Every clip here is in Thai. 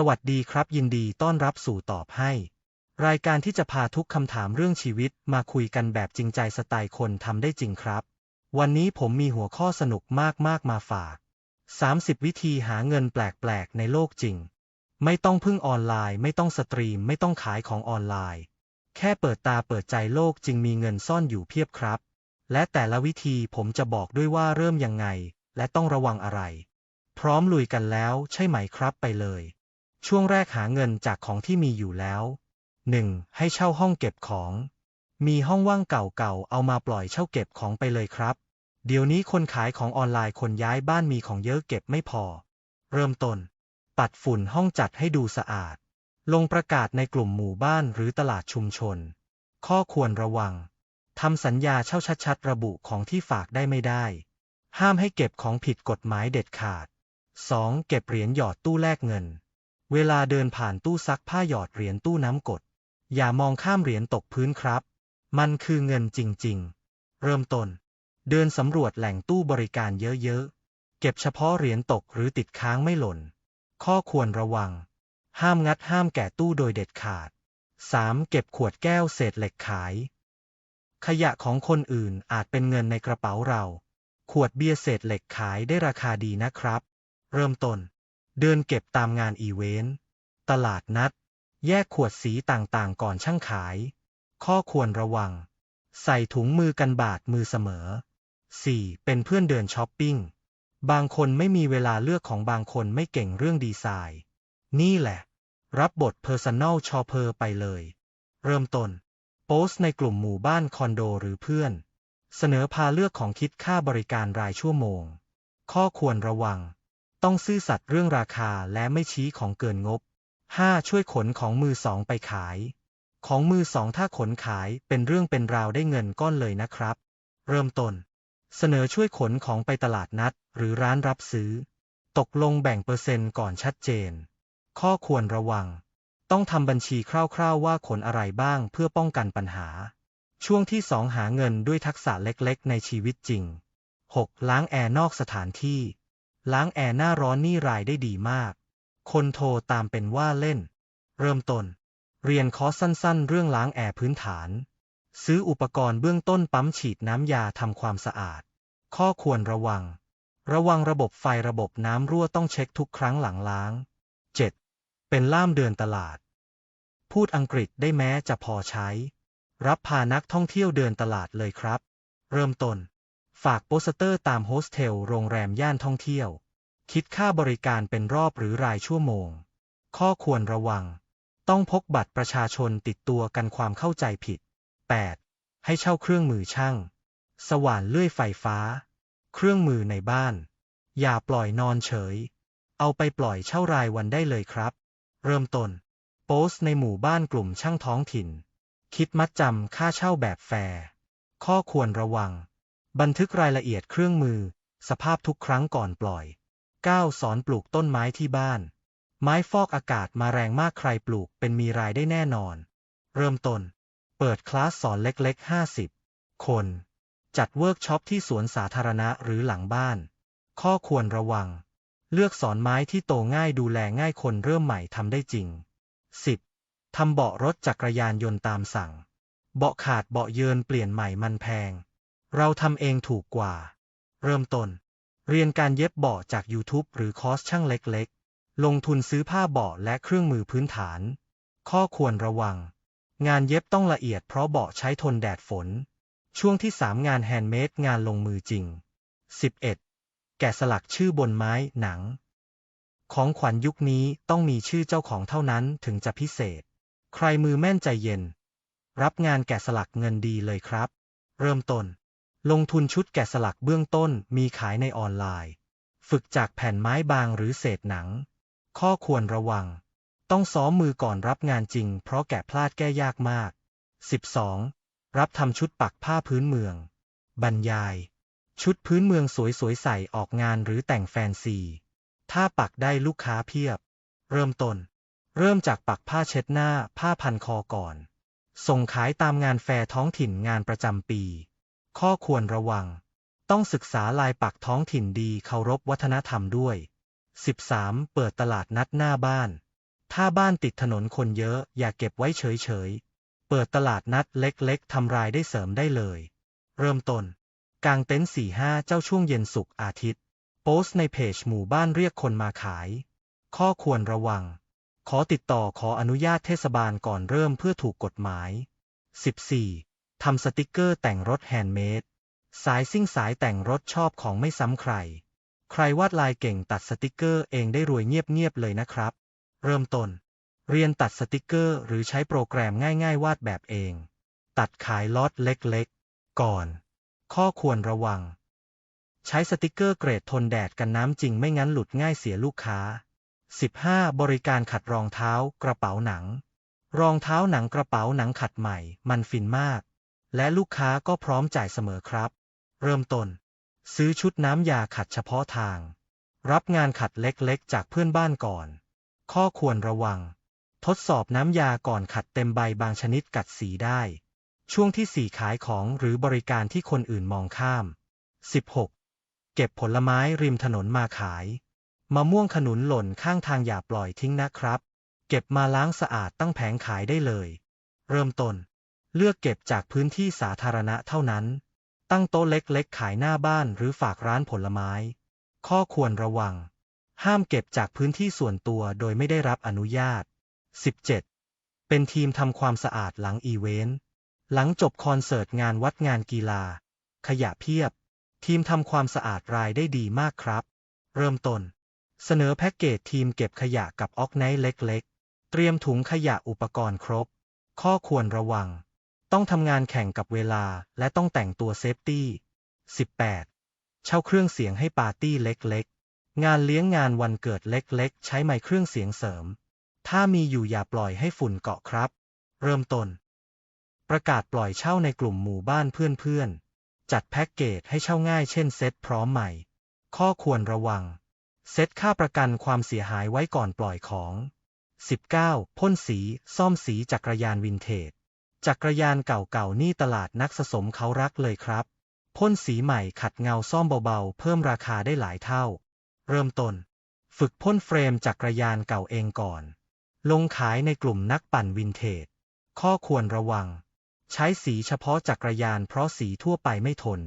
สวัสดีครับ ยินดีต้อนรับสู่ตอบให้ รายการที่จะพาทุกคำถามเรื่องชีวิตมาคุยกันแบบจริงใจสไตล์คนทำได้จริงครับ วันนี้ผมมีหัวข้อสนุกมากๆมาฝาก 30 วิธีหาเงินแปลกๆ ในโลกจริง ไม่ต้องพึ่งออนไลน์ ไม่ต้องสตรีม ไม่ต้องขายของออนไลน์ แค่เปิดตาเปิดใจโลกจริงมีเงินซ่อนอยู่เพียบครับ และแต่ละวิธีผมจะบอกด้วยว่าเริ่มยังไง และต้องระวังอะไร พร้อมลุยกันแล้วใช่ไหมครับไปเลย ช่วงแรกหาเงินจากของที่มีอยู่แล้ว 1. ให้เช่าห้องเก็บของ มีห้องว่างเก่าๆ เอามาปล่อยเช่าเก็บของไปเลยครับ เดี๋ยวนี้คนขายของออนไลน์คนย้ายบ้านมีของเยอะเก็บไม่พอ เริ่มต้น ปัดฝุ่นห้องจัดให้ดูสะอาด ลงประกาศในกลุ่มหมู่บ้านหรือตลาดชุมชน ข้อควรระวังทำสัญญาเช่าชัดๆ ระบุของที่ฝากได้ไม่ได้ ห้ามให้เก็บของผิดกฎหมายเด็ดขาด 2. เก็บเหรียญหยอดตู้แลกเงิน เวลาเดินผ่านตู้ซักผ้าหยอดเหรียญตู้น้ำกด อย่ามองข้ามเหรียญตกพื้นครับ มันคือเงินจริง ๆ เริ่มต้น เดินสำรวจแหล่งตู้บริการเยอะๆ เก็บเฉพาะเหรียญตกหรือติดค้างไม่หล่น ข้อควรระวัง ห้ามงัดห้ามแก่ตู้โดยเด็ดขาด 3. เก็บขวดแก้วเศษเหล็กขาย ขยะของคนอื่นอาจเป็นเงินในกระเป๋าเรา ขวดเบียร์เศษเหล็กขายได้ราคาดีนะครับ เริ่มต้น เดินเก็บตามงานอีเวนต์ ตลาดนัด แยกขวดสีต่างๆ ก่อนช่างขาย ข้อควรระวัง ใส่ถุงมือกันบาดมือเสมอ 4. เป็นเพื่อนเดินช้อปปิ้ง บางคนไม่มีเวลาเลือกของบางคนไม่เก่งเรื่องดีไซน์ นี่แหละ รับบท Personal Shopper ไปเลย เริ่มต้น โพสในกลุ่มหมู่บ้านคอนโดหรือเพื่อน เสนอพาเลือกของคิดค่าบริการรายชั่วโมง ข้อควรระวัง ต้องซื่อสัตย์เรื่องราคาและไม่ชี้ของเกินงบ 5. ช่วยขนของมือสองไปขาย ของมือสองถ้าขนขายเป็นเรื่องเป็นราวได้เงินก้อนเลยนะครับ เริ่มต้น เสนอช่วยขนของไปตลาดนัด หรือร้านรับซื้อ ตกลงแบ่งเปอร์เซ็นต์ก่อนชัดเจน ข้อควรระวัง ต้องทำบัญชีคร่าวๆว่าขนอะไรบ้างเพื่อป้องกันปัญหา ช่วงที่สองหาเงินด้วยทักษะเล็กๆ ในชีวิตจริง 6. ล้างแอร์นอกสถานที่ ล้างแอร์หน้าร้อนนี่รายได้ดีมาก คนโทรตามเป็นว่าเล่น เริ่มต้น เรียนคอร์สสั้น ๆ เรื่องล้างแอร์พื้นฐาน ซื้ออุปกรณ์เบื้องต้นปั๊มฉีดน้ำยาทำความสะอาด ข้อควรระวัง ระวังระบบไฟระบบน้ำรั่วต้องเช็คทุกครั้งหลังล้าง 7. เป็นล่ามเดินตลาด พูดอังกฤษได้แม้จะพอใช้ รับพานักท่องเที่ยวเดินตลาดเลยครับ เริ่มต้น ฝากโปสเตอร์ตามโฮสเทลโรงแรมย่านท่องเที่ยว คิดค่าบริการเป็นรอบหรือรายชั่วโมง ข้อควรระวัง ต้องพกบัตรประชาชนติดตัวกันความเข้าใจผิด 8. ให้เช่าเครื่องมือช่าง สว่านเลื่อยไฟฟ้า เครื่องมือในบ้าน อย่าปล่อยนอนเฉย เอาไปปล่อยเช่ารายวันได้เลยครับ เริ่มต้น โพสในหมู่บ้านกลุ่มช่างท้องถิ่น คิดมัดจำค่าเช่าแบบแฟร์ข้อควรระวัง บันทึกรายละเอียดเครื่องมือ สภาพทุกครั้งก่อนปล่อย 9. สอนปลูกต้นไม้ที่บ้าน ไม้ฟอกอากาศมาแรงมากใครปลูกเป็นมีรายได้แน่นอน เริ่มต้น เปิดคลาสสอนเล็กๆ 50 คน จัดเวิร์กช็อปที่สวนสาธารณะหรือหลังบ้าน ข้อควรระวัง เลือกสอนไม้ที่โตง่ายดูแลง่ายคนเริ่มใหม่ทำได้จริง 10. ทำเบาะรถจักรยานยนต์ตามสั่ง เบาะขาดเบาะเยินเปลี่ยนใหม่มันแพง เราทำเองถูกกว่า เริ่มต้น เรียนการเย็บเบาะจาก YouTube หรือคอร์สช่างเล็กๆ ลงทุนซื้อผ้าเบาะและเครื่องมือพื้นฐาน ข้อควรระวัง งานเย็บต้องละเอียดเพราะเบาะใช้ทนแดดฝน ช่วงที่ 3 งานแฮนด์เมดงานลงมือจริง 11. แกะสลักชื่อบนไม้หนัง ของขวัญยุคนี้ต้องมีชื่อเจ้าของเท่านั้นถึงจะพิเศษ ใครมือแม่นใจเย็น รับงานแกะสลักเงินดีเลยครับ เริ่มต้น ลงทุนชุดแกะสลักเบื้องต้นมีขายในออนไลน์ ฝึกจากแผ่นไม้บางหรือเศษหนัง ข้อควรระวัง ต้องซ้อมมือก่อนรับงานจริง เพราะแกะพลาดแก้ยากมาก 12. รับทำชุดปักผ้าพื้นเมือง บรรยาย ชุดพื้นเมืองสวยๆใส่ออกงานหรือแต่งแฟนซี ถ้าปักได้ลูกค้าเพียบ เริ่มต้น เริ่มจากปักผ้าเช็ดหน้า ผ้าพันคอก่อน ส่งขายตามงานแฟร์ท้องถิ่นงานประจำปี ข้อควรระวัง ต้องศึกษาลายปักท้องถิ่นดีเคารพวัฒนธรรมด้วย 13. เปิดตลาดนัดหน้าบ้าน ถ้าบ้านติดถนนคนเยอะอย่าเก็บไว้เฉยๆ เปิดตลาดนัดเล็กๆทำรายได้เสริมได้เลย เริ่มต้นกางเต็นท์สี่ห้าเจ้าช่วงเย็นศุกอาทิตย์ โพสต์ในเพจหมู่บ้านเรียกคนมาขาย ข้อควรระวัง ขอติดต่อขออนุญาตเทศบาลก่อนเริ่มเพื่อถูกกฎหมาย 14. ทำสติกเกอร์แต่งรถแฮนด์เมด สายซิ่งสายแต่งรถชอบของไม่ซ้ำใคร ใครวาดลายเก่งตัดสติกเกอร์เองได้รวยเงียบๆเลยนะครับ เริ่มต้น เรียนตัดสติกเกอร์ หรือใช้โปรแกรมง่ายๆ วาดแบบเอง ตัดขายล็อตเล็กๆ ก่อน ข้อควรระวัง ใช้สติกเกอร์เกรดทนแดดกันน้ำจริงไม่งั้นหลุดง่ายเสียลูกค้า 15. บริการขัดรองเท้ากระเป๋าหนัง รองเท้าหนังกระเป๋าหนังขัดใหม่ มันฟินมาก และลูกค้าก็พร้อมจ่ายเสมอครับ เริ่มต้น ซื้อชุดน้ำยาขัดเฉพาะทาง รับงานขัดเล็กๆ จากเพื่อนบ้านก่อน ข้อควรระวัง ทดสอบน้ำยาก่อนขัดเต็มใบบางชนิดกัดสีได้ ช่วงที่สี่ขายของหรือบริการที่คนอื่นมองข้าม 16. เก็บผลไม้ริมถนนมาขาย มะม่วงขนุนหล่นข้างทางอย่าปล่อยทิ้งนะครับ เก็บมาล้างสะอาดตั้งแผงขายได้เลย เริ่มต้น เลือกเก็บจากพื้นที่สาธารณะเท่านั้น ตั้งโต๊ะเล็กๆ ขายหน้าบ้านหรือฝากร้านผลไม้ ข้อควรระวัง ห้ามเก็บจากพื้นที่ส่วนตัวโดยไม่ได้รับอนุญาต 17. เป็นทีมทำความสะอาดหลังอีเวนต์ หลังจบคอนเสิร์ตงานวัดงานกีฬา ขยะเพียบ ทีมทำความสะอาดรายได้ดีมากครับ เริ่มต้น เสนอแพ็กเกจทีมเก็บขยะกับออกไนท์เล็ก ๆ เตรียมถุงขยะอุปกรณ์ครบ ข้อควรระวัง ต้องทำงานแข่งกับเวลาและต้องแต่งตัวเซฟตี้ 18. เช่าเครื่องเสียงให้ปาร์ตี้เล็กๆ งานเลี้ยงงานวันเกิดเล็กๆ ใช้ไมค์เครื่องเสียงเสริม ถ้ามีอยู่อย่าปล่อยให้ฝุ่นเกาะครับ เริ่มต้น ประกาศปล่อยเช่าในกลุ่มหมู่บ้านเพื่อนๆ จัดแพ็กเกจให้เช่าง่ายเช่นเซ็ตพร้อมใหม่ ข้อควรระวัง เซ็ตค่าประกันความเสียหายไว้ก่อนปล่อยของ 19. พ่นสี ซ่อมสีจักรยานวินเทจ จักรยานเก่าๆนี่ตลาดนักสะสมเขารักเลยครับ พ่นสีใหม่ขัดเงาซ่อมเบาๆ เพิ่มราคาได้หลายเท่า เริ่มต้น ฝึกพ่นเฟรมจักรยานเก่าเองก่อน ลงขายในกลุ่มนักปั่นวินเทจ ข้อควรระวัง ใช้สีเฉพาะจักรยานเพราะสีทั่วไปไม่ทน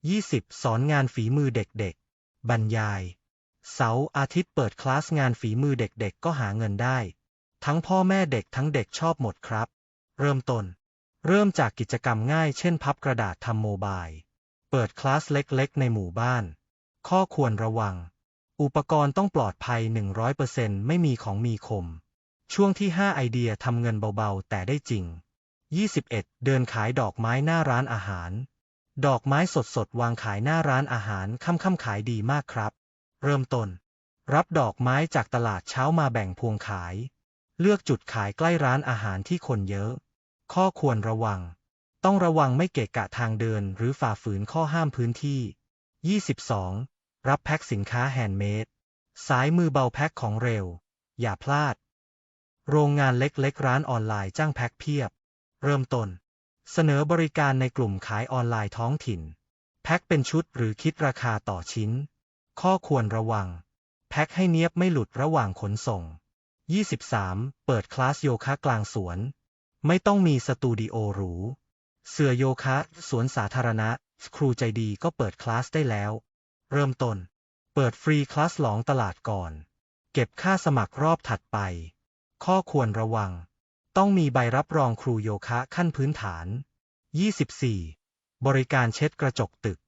20. สอนงานฝีมือเด็กๆ บรรยาย เสาร์อาทิตย์เปิดคลาสงานฝีมือเด็กๆ ก็หาเงินได้ ทั้งพ่อแม่เด็กทั้งเด็กชอบหมดครับ เริ่มต้น เริ่มจากกิจกรรมง่ายเช่นพับกระดาษทำโมบาย เปิดคลาสเล็กๆ ในหมู่บ้าน ข้อควรระวัง อุปกรณ์ต้องปลอดภัย 100%ไม่มีของมีคม ช่วงที่ 5 ไอเดียทำเงินเบาๆ แต่ได้จริง 21 เดินขายดอกไม้หน้าร้านอาหาร ดอกไม้สดๆ วางขายหน้าร้านอาหารค่ำๆขายดีมากครับ เริ่มต้น รับดอกไม้จากตลาดเช้ามาแบ่งพวงขาย เลือกจุดขายใกล้ร้านอาหารที่คนเยอะ ข้อควรระวัง ต้องระวังไม่เกะกะทางเดิน หรือฝ่าฝืนข้อห้ามพื้นที่ 22 รับแพ็คสินค้าแฮนด์เมดสายมือเบาแพ็คของเร็ว อย่าพลาด โรงงานเล็กๆ ร้านออนไลน์จ้างแพ็คเพียบ เริ่มต้น เสนอบริการในกลุ่มขายออนไลน์ท้องถิ่น แพ็คเป็นชุดหรือคิดราคาต่อชิ้น ข้อควรระวัง แพ็คให้เนียบไม่หลุดระหว่างขนส่ง 23. เปิดคลาสโยคะกลางสวน ไม่ต้องมีสตูดิโอหรู เสื่อโยคะ สวนสาธารณะ ครูใจดีก็เปิดคลาสได้แล้ว เริ่มต้น เปิดฟรีคลาสหลองตลาดก่อน เก็บค่าสมัครรอบถัดไป ข้อควรระวัง ต้องมีใบรับรองครูโยคะขั้นพื้นฐาน 24. บริการเช็ดกระจกตึก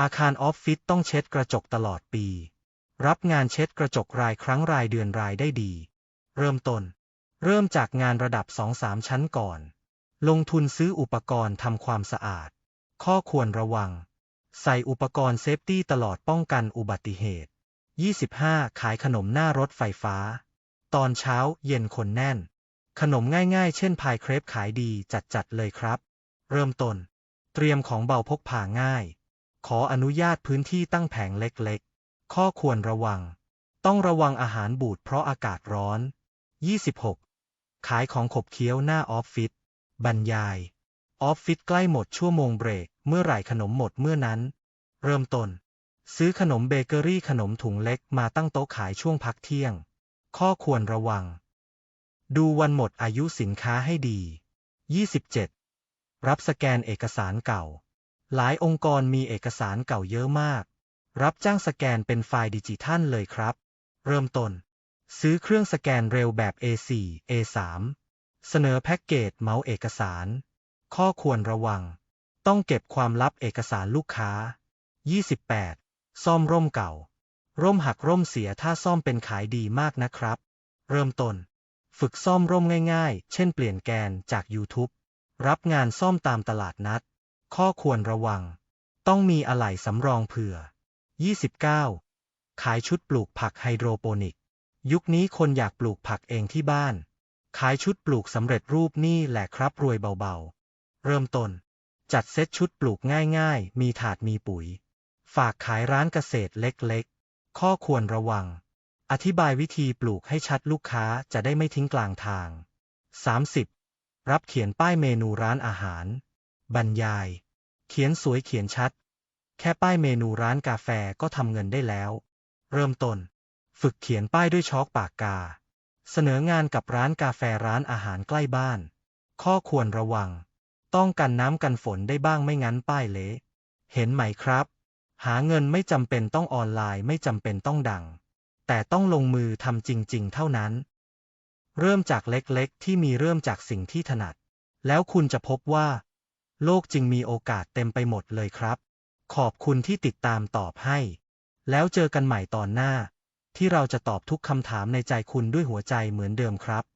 อาคารออฟฟิศต้องเช็ดกระจกตลอดปี รับงานเช็ดกระจกรายครั้งรายเดือนรายได้ดี เริ่มต้น เริ่มจากงานระดับ 2-3 ชั้นก่อน ลงทุนซื้ออุปกรณ์ทำความสะอาด ข้อควรระวัง ใส่อุปกรณ์เซฟตี้ตลอดป้องกันอุบัติเหตุ 25. ขายขนมหน้ารถไฟฟ้า ตอนเช้าเย็นคนแน่น ขนมง่ายๆ เช่นพายเครปขายดีจัดๆเลยครับ เริ่มต้น เตรียมของเบาพกพาง่าย ขออนุญาตพื้นที่ตั้งแผงเล็กๆ ข้อควรระวัง ต้องระวังอาหารบูดเพราะอากาศร้อน 26. ขายของขบเคี้ยวหน้าออฟฟิศ บรรยาย ออฟฟิศใกล้หมดชั่วโมงเบรก เมื่อไหร่ขนมหมดเมื่อนั้น เริ่มต้น ซื้อขนมเบเกอรี่ขนมถุงเล็กมาตั้งโต๊ะขายช่วงพักเที่ยง ข้อควรระวัง ดูวันหมดอายุสินค้าให้ดี 27. รับสแกนเอกสารเก่า หลายองค์กรมีเอกสารเก่าเยอะมาก รับจ้างสแกนเป็นไฟล์ดิจิทัลเลยครับ เริ่มต้น ซื้อเครื่องสแกนเร็วแบบ A4 A3 เสนอแพ็กเกจเมาส์เอกสาร ข้อควรระวัง ต้องเก็บความลับเอกสารลูกค้า 28. ซ่อมร่มเก่า ร่มหักร่มเสียถ้าซ่อมเป็นขายดีมากนะครับ เริ่มต้น ฝึกซ่อมร่มง่ายๆ เช่นเปลี่ยนแกนจาก YouTube รับงานซ่อมตามตลาดนัด ข้อควรระวัง ต้องมีอะไหล่สำรองเผื่อ 29. ขายชุดปลูกผักไฮโดรโปนิก ยุคนี้คนอยากปลูกผักเองที่บ้าน ขายชุดปลูกสำเร็จรูปนี่แหละครับรวยเบาๆ เริ่มต้น จัดเซตชุดปลูกง่ายๆ มีถาดมีปุ๋ย ฝากขายร้านเกษตรเล็กๆ ข้อควรระวัง อธิบายวิธีปลูกให้ชัดลูกค้าจะได้ไม่ทิ้งกลางทาง 30. รับเขียนป้ายเมนูร้านอาหาร บรรยาย เขียนสวยเขียนชัด แค่ป้ายเมนูร้านกาแฟก็ทำเงินได้แล้ว เริ่มต้น ฝึกเขียนป้ายด้วยช็อกปากกา เสนองานกับร้านกาแฟร้านอาหารใกล้บ้าน ข้อควรระวัง ต้องกันน้ำกันฝนได้บ้างไม่งั้นป้ายเละเห็นไหมครับ หาเงินไม่จำเป็นต้องออนไลน์ไม่จำเป็นต้องดัง แต่ต้องลงมือทำจริง ๆ เท่านั้น เริ่มจากเล็กๆ ที่มีเริ่มจากสิ่งที่ถนัด แล้วคุณจะพบว่า โลกจริงมีโอกาสเต็มไปหมดเลยครับ ขอบคุณที่ติดตามตอบให้ แล้วเจอกันใหม่ตอนหน้า ที่เราจะตอบทุกคำถามในใจคุณด้วยหัวใจเหมือนเดิมครับ